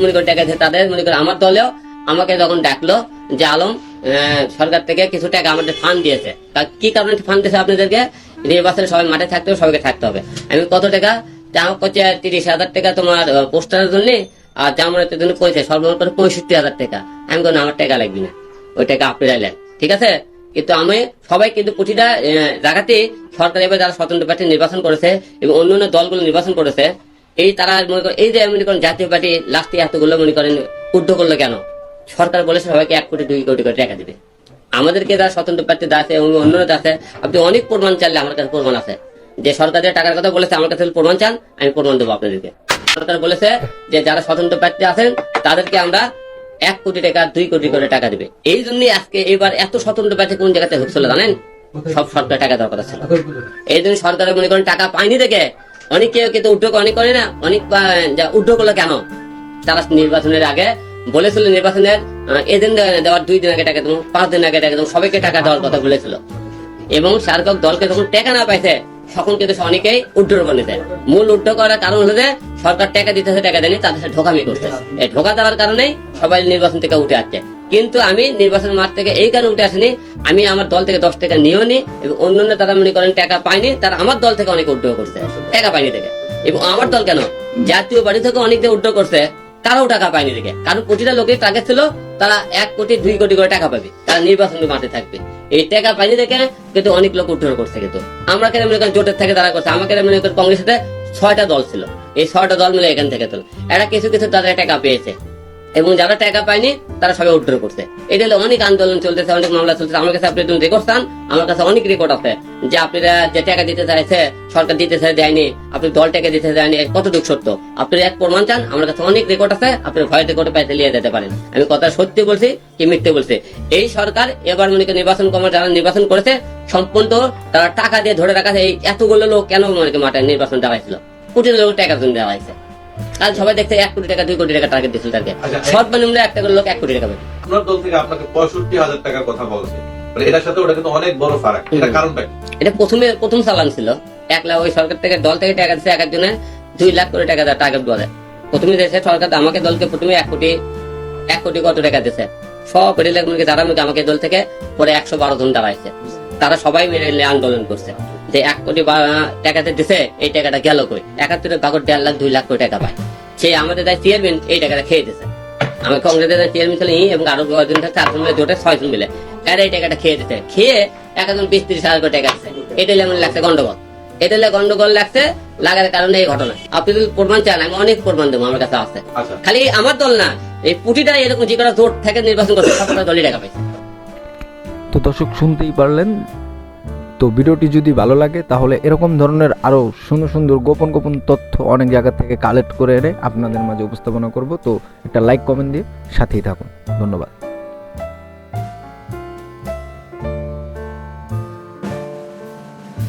মনে করে টাকা তাদের মনে করে আমার দলেও আমাকে যখন ডাকলো যে আলম সরকার থেকে কিছু টাকা আমাদের ফান্ড দিয়েছে। তা কি কারণে ফান্ড দিয়েছে আপনাদেরকে? নির্বাচনে সবাই মাঠে থাকতে হবে, সবাইকে থাকতে হবে। আমি কত টাকা? তা করছে তিরিশ হাজার টাকা তোমার পোস্টারের জন্য, আর জামানতের জন্য কইছে সর্বমোট করে পঁয়ষট্টি হাজার টাকা। আমি কোনো আমার টাকা লাগবে না। ওই টাকা আপনি চাইলেন ঠিক আছে? কিন্তু আমি, সবাই কিন্তু প্রতিটা জায়গাতে সরকার এবার যারা স্বতন্ত্র প্রার্থী নির্বাচন করেছে এবং অন্য অন্য দলগুলো নির্বাচন করেছে এই তারা মনে করেন এই যে মনে করেন জাতীয় পার্টি লাস্টে এতগুলো মনে করেন উদ্যোগ করল কেন? সরকার বলেছে সবাইকে এক কোটি দুই কোটি করে টাকা দিবে। আমাদেরকে যারা স্বতন্ত্র প্রার্থী আছে এবং অন্যরা আছে আপনি অনেক প্রমাণ চাইলে আমার কাছে প্রমাণ আছে। যে সরকার যে টাকার কথা বলেছে আমার কাছে প্রমাণ চান আমি প্রমাণ দেবো আপনাদেরকে। সরকার বলেছে যে যারা স্বতন্ত্র প্রার্থী আছেন তাদেরকে আমরা এক কোটি টাকা দুই কোটি করে টাকা দিবে। এই জন্যই আজকে এবার এত স্বতন্ত্র প্রার্থী কোন জায়গাতে হচ্ছিল জানেন? সব সরকার টাকা দেওয়ার কথা ছিল। এই জন্য সরকারের মনে করেন টাকা পায়নি দেখে অনেকে কিন্তু উদ্যোগ অনেক করে না, অনেক উদ্যোগ হলো কেন? তারা নির্বাচনের আগে বলেছিল নির্বাচনের এদিন দেওয়ার দুই দিন আগে টাকা দেবো, পাঁচ দিন আগে টাকা দেবো, সবাইকে টাকা দেওয়ার কথা বলেছিল। এবং সার্কক দলকে যখন টাকা না পাইছে, তখন কিন্তু অনেকেই উদ্যোগ বলেছে মূল উদ্যোগ করার কারণ হলো যে, সরকার টাকা দিতেছে, টাকা দেয়নি, তাদের ঢোকামি করছে এই ঢোকা দেওয়ার কারণেই সবাই নির্বাচন থেকে উঠে আসছে। কিন্তু আমি নির্বাচন মাঠ থেকে এই কারণে উঠে আসিনি। আমি আমার দল থেকে দশ টাকা নিয়েও নি এবং অন্যান্য তারা মনে করেন টাকা পায়নি, তারা আমার দল থেকে অনেক উদ্যোগ করছে। টাকা পায়নি থেকে এবং আমার দল কেন? জাতীয় বাড়ি থেকে অনেক উদ্যোগ করছে, কারও টাকা পায়নি দেখে। কারণ প্রতিটা লোকের টার্গেট ছিল তারা এক কোটি, দুই কোটি করে টাকা পাবে। তারা নির্বাচন মাঠে থাকবে। এই টাকা পাইনি দেখে কিন্তু অনেক লোক উদ্ধার করছে কিন্তু। আমরা কেন মনে করেন জোটের থেকে তারা করছে? আমাকে মনে করেন কংগ্রেসের ছয়টা দল ছিল। এই ছয়টা দল মিলে এখান থেকে তোল। এরা কিছু কিছু তাদের টাকা পেয়েছে। এবং যারা টাকা পায়নি, তারা সবাই উদ্ধার করছে। এটা হলো অনেক আন্দোলন চলতেছে, অনেক মামলা চলতেছে। আমার কাছে আপনি রেকর্ড চান, আমার কাছে অনেক রেকর্ড আছে যে আপনারা যে টাকা দিতে চাইছে, সরকার দিতে চাই, দেয়নি। আপনি দল টাকা দিতে দেয়নি কতটুকু সত্য? আপনি এক প্রমাণ চান, আমার কাছে অনেক রেকর্ড আছে, আপনি ভয় রেকর্ড পাইতে নিয়ে যেতে পারেন। আমি কথা সত্যি বলছি কি মিথ্যে বলছি? এই সরকার এবার মনে করেন নির্বাচন কমিটি যারা নির্বাচন করেছে, সম্পূর্ণ তারা টাকা দিয়ে ধরে রাখা এই এতগুলো লোক কেন মনে মাঠে নির্বাচন দাঁড়াইছিল কোটি লোক টাকার জন্য দেওয়া হয়েছে। কাল সবাই দেখতে এক কোটি টাকা দুই কোটি টাকা টার্গেট দিয়েছিল তাকে। সর্বনিম্ন একটা করে লোক এক কোটি টাকা পাবে। আপনার দল থেকে আপনাকে পঁয়ষট্টি হাজার টাকার কথা বলছে মানে এটার সাথে ওটা কিন্তু অনেক বড় ফারাক। এটা। কারণটা এটা প্রথমে প্রথম চালান ছিল। এক লাখ ওই সরকার থেকে দল থেকে টাকা দিচ্ছে এক একজনের দুই লাখ করে টাকা দেওয়া টার্গেট বলে। প্রথমে দিয়েছে সরকার আমাকে দলকে প্রথমে এক কোটি এক কোটি কত টাকা দিছে সব রেলের যারা মধ্যে আমাকে দল থেকে পরে একশো বারো জন দাঁড়াইছে। তারা সবাই মিলে আন্দোলন করছে। যে এক কোটি টাকাতে দিছে এই টাকাটা গেল কই? একাত্তরের বাগর দেড় লাখ দুই লাখ করে টাকা পায়। সে আমাদের তাই চেয়ারম্যান এই টাকাটা খেয়ে দিছে। আমি কংগ্রেসের চেয়ারম্যান ছিল ই এবং আরও কয়েকজন থাকছে চারজন মিলে জোটে ছয়জন মিলে। এরা এই টাকাটা খেয়ে দিতে খেয়ে একজন বিশ ত্রিশ হাজার করে টাকা দিচ্ছে এটা হলে এমন লাগছে গন্ডগোল। এটা হলে গন্ডগোল লাগছে লাগার কারণে এই ঘটনা। আপনি যদি প্রমাণ চান আমি অনেক প্রমাণ দেবো আমার কাছে আছে। আচ্ছা। খালি আমার দল না এই প্রতিটা এরকম যে কটা জোট থেকে নির্বাচন করছে সবটা দলই টাকা পাইছে। তো দর্শক শুনতেই পারলেন তো ভিডিওটি যদি ভালো লাগে, তাহলে এরকম ধরনের আরও সুন্দর সুন্দর গোপন গোপন তথ্য অনেক জায়গা থেকে কালেক্ট করে এনে আপনাদের মাঝে উপস্থাপনা করব। তো একটা লাইক কমেন্ট দিয়ে সাথেই থাকুন। ধন্যবাদ।